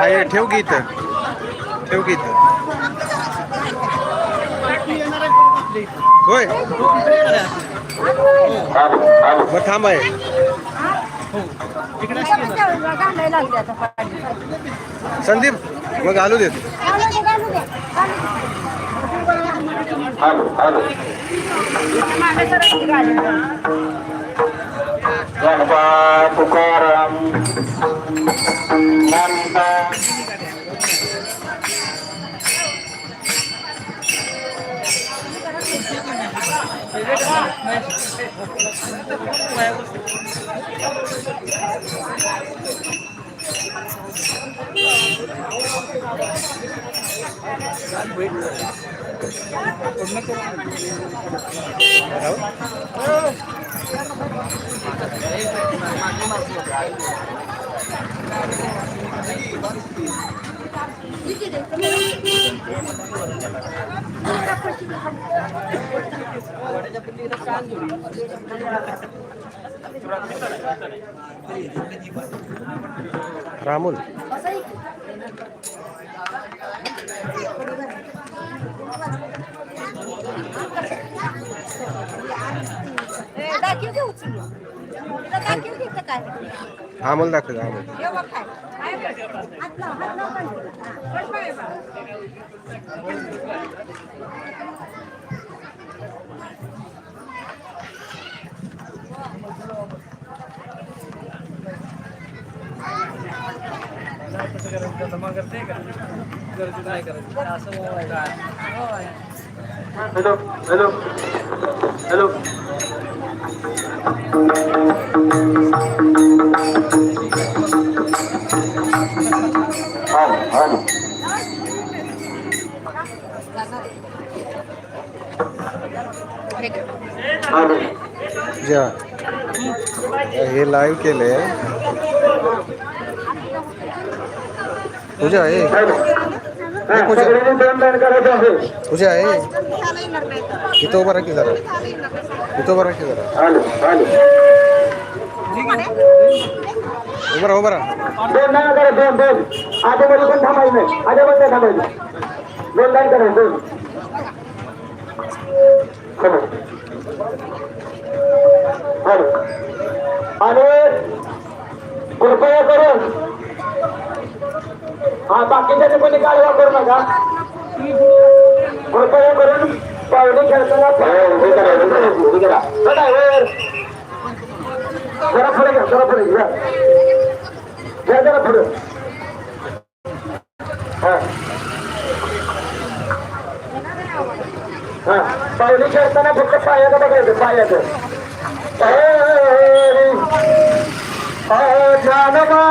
आहे ठेव गीत ठेव गीत होय. मग थांब आहे. संदीप मग घालू देत. पाणी. संदीप tukaram Nanta Hãy रामुल दाखव घे दाखव घे जमा करते अमोल दाखव अमोल हे काय. हॅलो हॅलो हॅलो ये लाइव के लिए। पूजा ये। दोन लाईन करायचं आहे. इथं उभं राहा की जरा. इथं उभं राहा की जरा. हॅलो हॅलो उभं राहा उभं राहा. दोन लाईन करा दोन दोन आजूबाजू पण थांबायचं नाही. आजूबाजू नाही थांबायचं दोन लाईन करा दोन हॅलो हॅलो आणि कृपया करून हा बाकीच्या कोणी काय वापरू नका कृपया करून पावडी खेळताना उभी करा उभी करा उभी जरा पुढे घ्या जरा पुढे घ्या घ्या जरा पुढे हा हा पावली खेळताना फक्त पायाचं बघायचं पायाचं जानवा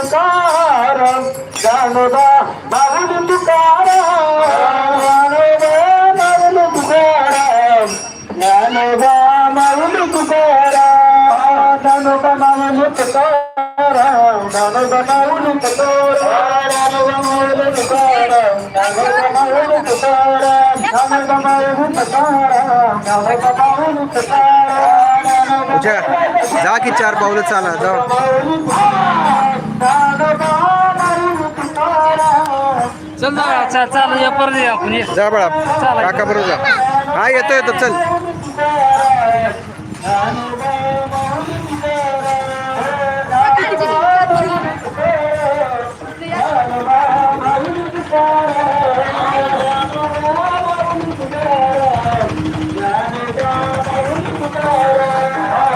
माऊली तुकाराम जानवा माऊली तुकाराम जानवा माऊली तुकाराम ज्ञानोबा माऊली तुकाराम ज्ञानोबा माऊली तुकाराम ज्ञानोबा माऊली तुकाराम ज्ञानोबा माऊली तुकाराम ज्ञानोबा माऊली तुकाराम ज्ञानोबा माऊली तुकाराम ज्ञानोबा माऊली तुकाराम पूजा जा की चार पावलं चाला जा चल जाऊया चल चालू या परत या आपण ये. जा बाळा काका बरोबर जा. हा येतो येतो चल.